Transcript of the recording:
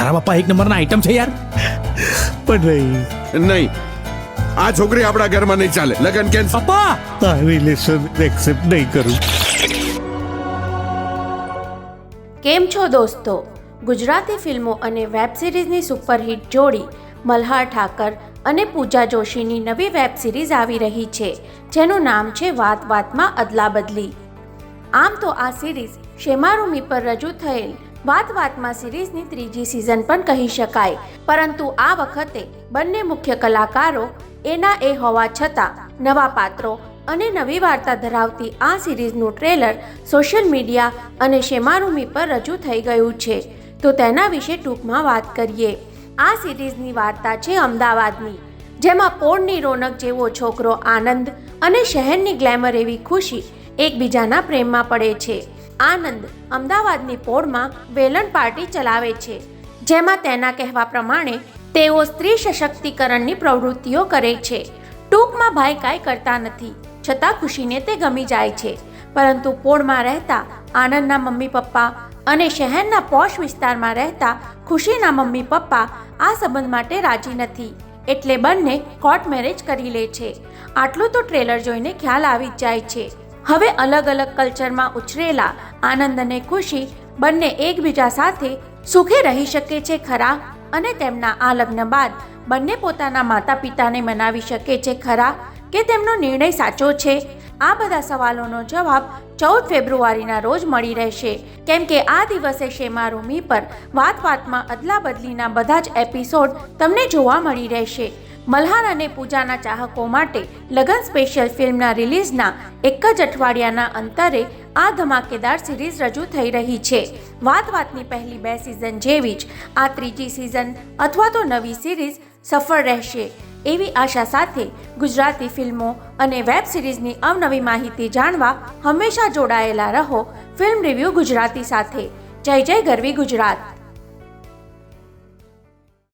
તારા પપ્પા એક નંબરના આઈટમ છે યાર. પણ નહીં નહીં. આ છોકરી આપણા ઘરમાં નહીં ચાલે. લગન કેન્સલ પપ્પા! આ રિલેશન એક્સેપ્ટ નહીં કરું. કેમ છો દોસ્તો? ગુજરાતી ફિલ્મો અને વેબ સિરીઝની સુપરહિટ જોડી મલ્હાર ઠાકર અને પૂજા જોશીની નવી વેબ સિરીઝ આવી રહી છે જેનું નામ છે વાત વાતમાં અદલા બદલી આમ તો આ સિરીઝ શેમારૂમી પર રજૂ થયેલ વાત વાતમાં સિરીઝની ત્રીજી સિઝન પણ કહી શકાય. પરંતુ આ વખતે બંને મુખ્ય કલાકારો એના એ હોવા છતાં નવા પાત્રો અને નવી વાર્તા ધરાવતી આ સિરીઝનું ટ્રેલર સોશિયલ મીડિયા અને શેમારુમી પર રજૂ થઈ ગયું છે. તો તેના વિશે ટૂંકમાં વાત કરીએ. આ સિરીઝની વાર્તા છે અમદાવાદની, જેમાં પોળની રોનક જેવો છોકરો આનંદ અને શહેરની ગ્લેમર એવી ખુશી એકબીજાના પ્રેમમાં પડે છે. આનંદ અમદાવાદની પોળમાં વેલણ પાર્ટી ચલાવે છે, જેમાં તેના કહેવા પ્રમાણે તેઓ સ્ત્રી સશક્તિકરણની પ્રવૃત્તિઓ કરે છે. ટૂંકમાં ભાઈ કાંઈ કરતા નથી, છતાં ખુશીને તે ગમી જાય છે. પરંતુ પોળમાં રહેતા આનંદના મમ્મી પપ્પા અને શહેરના પોશ વિસ્તારમાં રહેતા ખુશીના મમ્મી પપ્પા આ સંબંધ માટે રાજી નથી, એટલે બંને કોર્ટ મેરેજ કરી લે છે. આટલું તો ટ્રેલર જોઈને ખ્યાલ આવી જાય છે. હવે અલગ અલગ કલ્ચરમાં ઉછરેલા આનંદ અને ખુશી બંને એકબીજા સાથે સુખે રહી શકે છે ખરા અને તેમના આ લગ્ન બાદ બંને પોતાના માતા પિતાને મનાવી શકે છે ખરા કે તેમનો નિર્ણય સાચો છે? આ બધા સવાલોનો જવાબ ચૌદ ફેબ્રુઆરીના રોજ મળી રહેશે. કેમ કે આ દિવસે શેમારુમી પર વાત વાતમાં અદલા બદલીના બધા જ એપિસોડ તમને જોવા મળી રહેશે. મલ્હાર અને પૂજાના ચાહકો માટે લગન સ્પેશિયલ ફિલ્મના રિલીઝના એક જ અઠવાડિયાના અંતરે આ ધમાકેદાર સિરીઝ રજૂ થઈ રહી છે. વાત વાતની પહેલી બે સિઝન જેવી જ આ ત્રીજી સિઝન અથવા તો નવી સિરીઝ સફળ રહેશે. એવી આશા સાથે ગુજરાતી ફિલ્મો અને વેબ સિરીઝની અવનવી માહિતી જાણવા હંમેશા જોડાયેલા રહો ફિલ્મ રિવ્યૂ ગુજરાતી સાથે. જય જય ગરવી ગુજરાત.